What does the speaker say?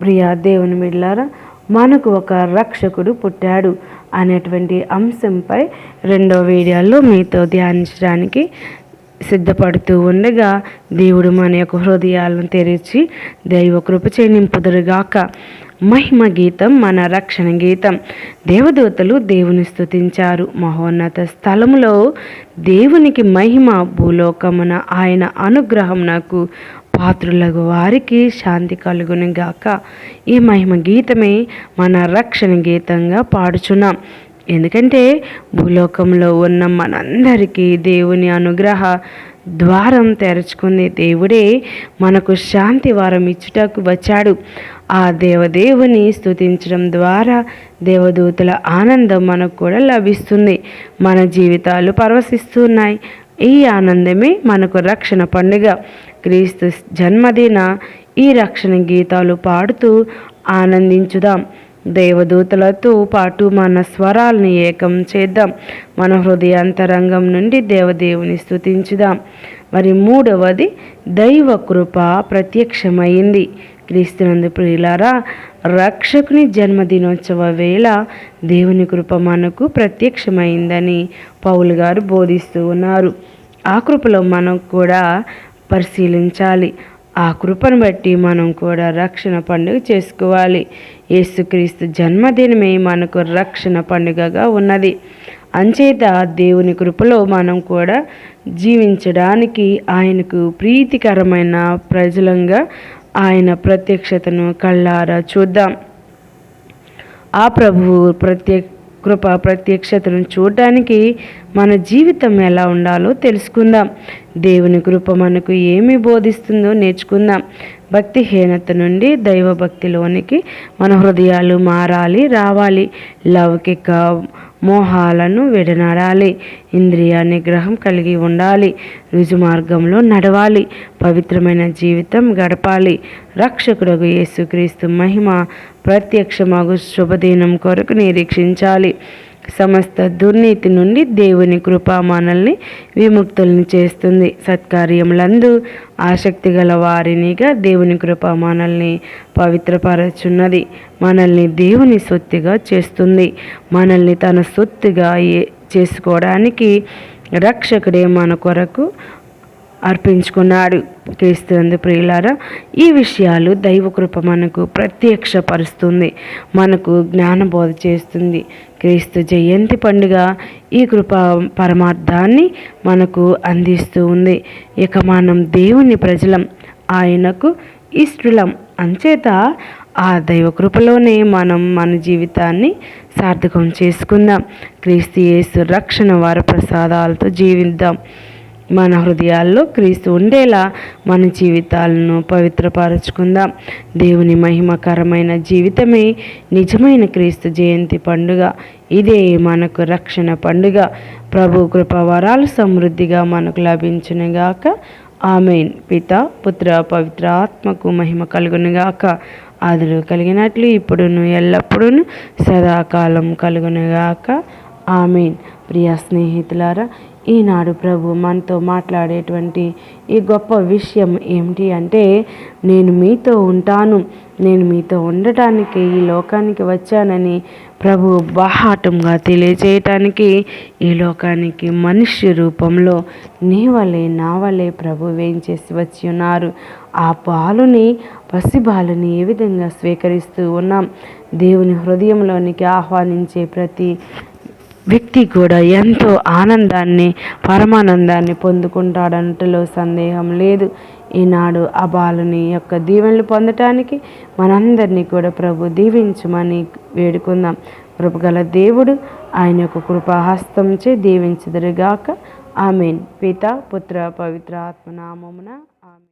ప్రియా దేవుని మిడ్లారా మనకు ఒక రక్షకుడు పుట్టాడు అనేటువంటి అంశంపై రెండో వీడియోలో మీతో ధ్యానించడానికి సిద్ధపడుతూ ఉండగా దేవుడు మన యొక్క హృదయాలను తెరిచి దైవ కృప నింపుదురుగాక మహిమ గీతం మన రక్షణ గీతం. దేవదూతలు దేవుని స్థుతించారు మహోన్నత స్థలములో దేవునికి మహిమ భూలోకమున ఆయన అనుగ్రహం నాకు పాత్రులకు వారికి శాంతి కలుగుని గాక ఈ మహిమ గీతమే మన రక్షణ గీతంగా పాడుచున్నాం. ఎందుకంటే భూలోకంలో ఉన్న మనందరికీ దేవుని అనుగ్రహ ద్వారం తెరుచుకుంది దేవుడే. మనకు శాంతి వారం ఇచ్చుటకు వచ్చాడు. ఆ దేవదేవుని స్థుతించడం ద్వారా దేవదూతల ఆనందం మనకు కూడా లభిస్తుంది. మన జీవితాలు పరవశిస్తున్నాయి. ఈ ఆనందమే మనకు రక్షణ పండుగ. క్రీస్తు జన్మదిన ఈ రక్షణ గీతాలు పాడుతూ ఆనందించుదాం. దేవదూతలతో పాటు మన స్వరాల్ని ఏకం చేద్దాం. మన హృదయాంతరంగం నుండి దేవదేవుని స్థుతించుదాం మరి మూడవది దైవ కృప ప్రత్యక్షమైంది. క్రీస్తునందు ప్రియులారా రక్షకుని జన్మదినోత్సవ వేళ దేవుని కృప మనకు ప్రత్యక్షమైందని పౌలు గారు బోధిస్తూ ఉన్నారు. ఆ కృపలో మనం కూడా పరిశీలించాలి. ఆ కృపను బట్టి మనం కూడా రక్షణ పండుగ చేసుకోవాలి. యేసుక్రీస్తు జన్మదినమే మనకు రక్షణ పండుగగా ఉన్నది. అంచేత దేవుని కృపలో మనం కూడా జీవించడానికి ఆయనకు ప్రీతికరమైన ప్రజలంగా ఆయన ప్రత్యక్షతను కళ్ళారా చూద్దాం. ఆ ప్రభువు ప్రత్యేక కృప ప్రత్యక్షతను చూడటానికి మన జీవితం ఎలా ఉండాలో తెలుసుకుందాం. దేవుని కృప మనకు ఏమి బోధిస్తుందో నేర్చుకుందాం. భక్తిహీనత నుండి దైవభక్తిలోనికి మన హృదయాలు మారాలి రావాలి. లౌకిక మోహాలను విడనాడాలి. ఇంద్రియ నిగ్రహం కలిగి ఉండాలి. రుజు మార్గంలో నడవాలి. పవిత్రమైన జీవితం గడపాలి. రక్షకుడు యేసుక్రీస్తు మహిమ ప్రత్యక్షమగు శుభదినం కొరకు నిరీక్షించాలి. సమస్త దుర్నీతి నుండి దేవుని కృప మనల్ని విముక్తుల్ని చేస్తుంది. సత్కార్యములందు ఆసక్తి గల వారినిగా దేవుని కృప మనల్ని పవిత్రపరచున్నది. మనల్ని దేవుని సొత్తుగా చేస్తుంది. మనల్ని తన సొత్తుగా చేసుకోవడానికి రక్షకుడే మన కొరకు అర్పించుకున్నాడు. క్రీస్తునందు ప్రియులారా ఈ విషయాలు దైవకృప మనకు ప్రత్యక్షపరుస్తుంది. మనకు జ్ఞానబోధ చేస్తుంది. క్రీస్తు జయంతి పండుగ ఈ కృప పరమార్థాన్ని మనకు అందిస్తూ ఉంది. ఇక మనం దేవుని ప్రజలం ఆయనకు ఇష్టలం. అంచేత ఆ దైవ కృపలోనే మనం మన జీవితాన్ని సార్థకం చేసుకుందాం. క్రీస్తు యేసు రక్షణ వార ప్రసాదాలతో జీవిద్దాం. మన హృదయాల్లో క్రీస్తు ఉండేలా మన జీవితాలను పవిత్రపరచుకుందాం. దేవుని మహిమకరమైన జీవితమే నిజమైన క్రీస్తు జయంతి పండుగ. ఇదే మనకు రక్షణ పండుగ. ప్రభు కృప వరాలు సమృద్ధిగా మనకు లభించునుగాక. ఆమెన్. పిత పుత్ర పవిత్ర ఆత్మకు మహిమ కలుగునుగాక. ఆదులు కలిగినట్లు ఇప్పుడును ఎల్లప్పుడూ సదాకాలం కలుగునుగాక. ఆమెన్. ప్రియ స్నేహితులారా ఈనాడు ప్రభు మనతో మాట్లాడేటువంటి ఈ గొప్ప విషయం ఏమిటి అంటే నేను మీతో ఉంటాను నేను మీతో ఉండటానికి ఈ లోకానికి వచ్చానని ప్రభు బాహాటంగా తెలియజేయటానికి ఈ లోకానికి మనుష్య రూపంలో నీ వలే నా వలే ప్రభు వేయించేసి వచ్చి ఉన్నారు. ఆ పాలుని పసిబాలుని ఏ విధంగా స్వీకరిస్తూ ఉన్నాం? దేవుని హృదయంలోనికి ఆహ్వానించే ప్రతి వ్యక్తి కూడా ఎంతో ఆనందాన్ని పరమానందాన్ని పొందుకుంటాడంటలో సందేహం లేదు. ఈనాడు ఆ బాలుని యొక్క దీవెనలు పొందటానికి మనందరినీ కూడా ప్రభు దీవించమని వేడుకుందాం. కృపగల దేవుడు ఆయన యొక్క కృపాహస్తంచే దీవించదురుగాక. ఆమెన్. పిత పుత్ర పవిత్ర ఆత్మనామమున